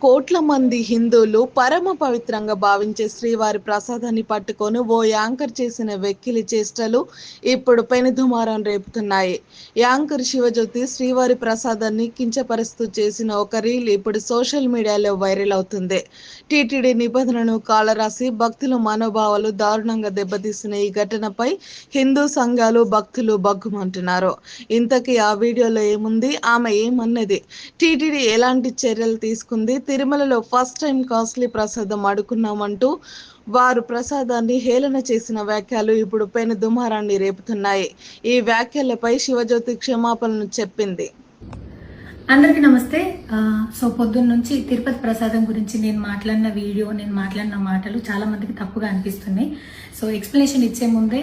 కోట్ల మంది హిందువులు పరమ పవిత్రంగా భావించే శ్రీవారి ప్రసాదాన్ని పట్టుకొని ఓ యాంకర్ చేసిన వెక్కిలి చేష్టలు ఇప్పుడు పెనుదుమారం రేపుతున్నాయి. యాంకర్ శివజ్యోతి శ్రీవారి ప్రసాదాన్ని కించపరుస్తూ చేసిన ఒక రీల్ ఇప్పుడు సోషల్ మీడియాలో వైరల్ అవుతుంది. టీటీడీ నిబంధనను కాలరాసి భక్తుల మనోభావాలు దారుణంగా దెబ్బతీసిన ఈ ఘటనపై హిందూ సంఘాలు భక్తులు బగ్గుమంటున్నారు ఇంతకీ ఆ వీడియోలో ఏముంది? ఆమె ఏమన్నది? టీటీడీ ఎలాంటి చర్యలు తీసుకుంది? తిరుమలలో ఫస్ట్ టైం కాస్ట్లీ ప్రసాదం అడుకున్నామంటూ వారు ప్రసాదాన్ని హేళన చేసిన వ్యాఖ్యలు ఇప్పుడు పెను దుమారాన్ని రేపుతున్నాయి. ఈ వ్యాఖ్యలపై శివజ్యోతి క్షమాపణను చెప్పింది. అందరికీ నమస్తే. సో పొద్దున్న నుంచి తిరుపతి ప్రసాదం గురించి నేను మాట్లాడిన వీడియో నేను మాట్లాడిన మాటలు చాలా మందికి తప్పుగా అనిపిస్తున్నాయి. సో ఎక్స్ప్లెనేషన్ ఇచ్చే ముందే